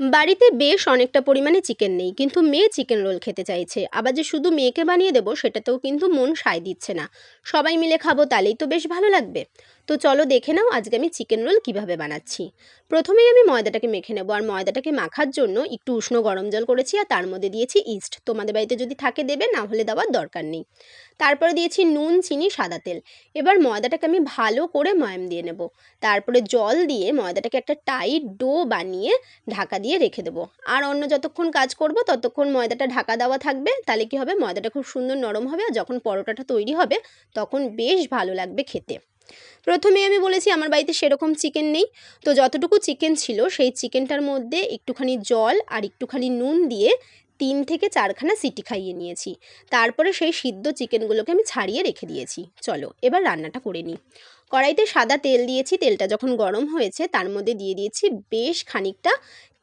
বাড়িতে বেশ অনেকটা পরিমাণে চিকেন নেই, কিন্তু মেয়ে চিকেন রোল খেতে চাইছে। আবার যে শুধু মেয়েকে বানিয়ে দেবো, সেটাতেও কিন্তু মন সায় দিচ্ছে না। সবাই মিলে খাব, তাহলেই তো বেশ ভালো লাগবে। তো চলো দেখে নাও আজকে আমি চিকেন রোল কীভাবে বানাচ্ছি। প্রথমেই আমি ময়দাটাকে মেখে নেব। আর ময়দাটাকে মাখার জন্য একটু উষ্ণ গরম জল করেছি আর তার মধ্যে দিয়েছি ইস্ট তোমাদের বাড়িতে যদি থাকে দেবে, না হলে দেওয়ার দরকার নেই। তারপরে দিয়েছি নুন, চিনি, সাদা তেল। এবার ময়দাটাকে আমি ভালো করে ময়াম দিয়ে নেব। তারপরে জল দিয়ে ময়দাটাকে একটা টাইট ডো বানিয়ে ঢাকা দিয়ে রেখে দেবো। আর অন্য যতক্ষণ কাজ করব, ততক্ষণ ময়দাটা ঢাকা দেওয়া থাকবে। তাহলে কি হবে? ময়দাটা খুব সুন্দর নরম হবে। আর যখন পরোটাটা তৈরি হবে, তখন বেশ ভালো লাগবে খেতে। প্রথমে আমি বলেছি আমার বাড়িতে সেরকম চিকেন নেই। তো যতটুকু চিকেন ছিল, সেই চিকেনটার মধ্যে একটুখানি জল আর একটুখানি নুন দিয়ে তিন থেকে চারখানা সিটি খাইয়ে নিয়েছি। তারপরে সেই সিদ্ধ চিকেনগুলোকে আমি ছাড়িয়ে রেখে দিয়েছি। চলো, এবার রান্নাটা করে নিই। কড়াইতে সাদা তেল দিয়েছি, তেলটা যখন গরম হয়েছে, তার মধ্যে দিয়ে দিয়েছি বেশ খানিকটা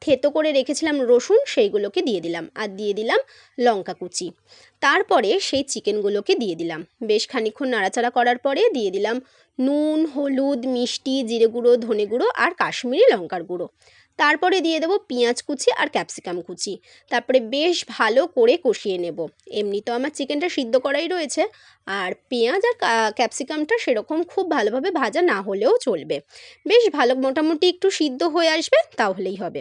থেতো করে রেখেছিলাম রসুন, সেইগুলোকে দিয়ে দিলাম। আর দিয়ে দিলাম লঙ্কা কুচি। তারপরে সেই চিকেনগুলোকে দিয়ে দিলাম। বেশ খানিক্ষণ নাড়াচাড়া করার পরে দিয়ে দিলাম নুন, হলুদ, মিষ্টি, জিরে গুঁড়ো, ধনে গুঁড়ো আর কাশ্মীরি লঙ্কার গুঁড়ো। তারপরে দিয়ে দেবো পেঁয়াজ কুচি আর ক্যাপসিকাম কুচি। তারপরে বেশ ভালো করে কষিয়ে নেব। এমনি তো আমার চিকেনটা সিদ্ধ করাই রয়েছে। আর পেঁয়াজ আর ক্যাপসিকামটা সেরকম খুব ভালোভাবে ভাজা না হলেও চলবে। বেশ ভালো মোটামুটি একটু সিদ্ধ হয়ে আসবে তাহলেই হবে।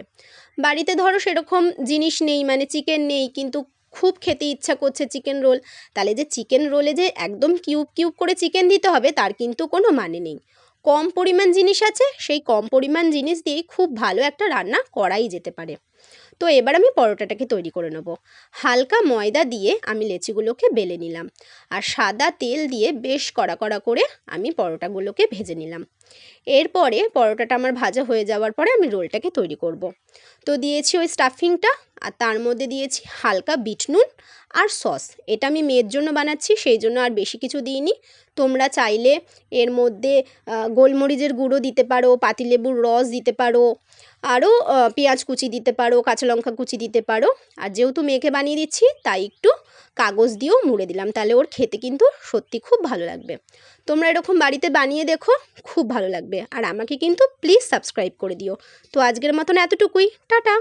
বাড়িতে ধরো সেরকম জিনিস নেই মানে চিকেন নেই, কিন্তু খুব খেতে ইচ্ছা করছে চিকেন রোল। তাহলে যে চিকেন রোলে যে একদম কিউব কিউব করে চিকেন দিতে হবে, তার কিন্তু কোনো মানে নেই। কম পরিমাণ জিনিস আছে, সেই কম পরিমাণ জিনিস দিয়েই খুব ভালো একটা রান্না করাই যেতে পারে। তো এবার আমি পরোটাটাকে তৈরি করে নেব। হালকা ময়দা দিয়ে আমি লেচিগুলোকে বেলে নিলাম আর সাদা তেল দিয়ে বেশ কড়া কড়া করে আমি পরোটাগুলোকে ভেজে নিলাম। এরপরে পরোটাটা আমার ভাজা হয়ে যাওয়ার পরে আমি রোলটাকে তৈরি করব। তো দিয়েছি ওই স্টাফিংটা আর তার মধ্যে দিয়েছি হালকা বিট নুন আর সস। এটা আমি মেয়ের জন্য বানাচ্ছি, সেই জন্য আর বেশি কিছু দিইনি। তোমরা চাইলে এর মধ্যে গোলমরিচের গুঁড়ো দিতে পারো, পাতিলেবুর রস দিতে পারো আরও পেঁয়াজ কুচি দিতে পারো, কাঁচা লঙ্কা কুচি দিতে পারো। আর যেহেতু মেখে বানিয়ে দিচ্ছি, তাই একটু কাগজ দিয়েও মুড়ে দিলাম। তাহলে ওর খেতে কিন্তু সত্যি খুব ভালো লাগবে। তোমরা এরকম বাড়িতে বানিয়ে দেখো, খুব ভালো লাগবে। আর আমাকে কিন্তু প্লিজ সাবস্ক্রাইব করে দিও। তো আজকের মতন এতটুকুই। টাটা!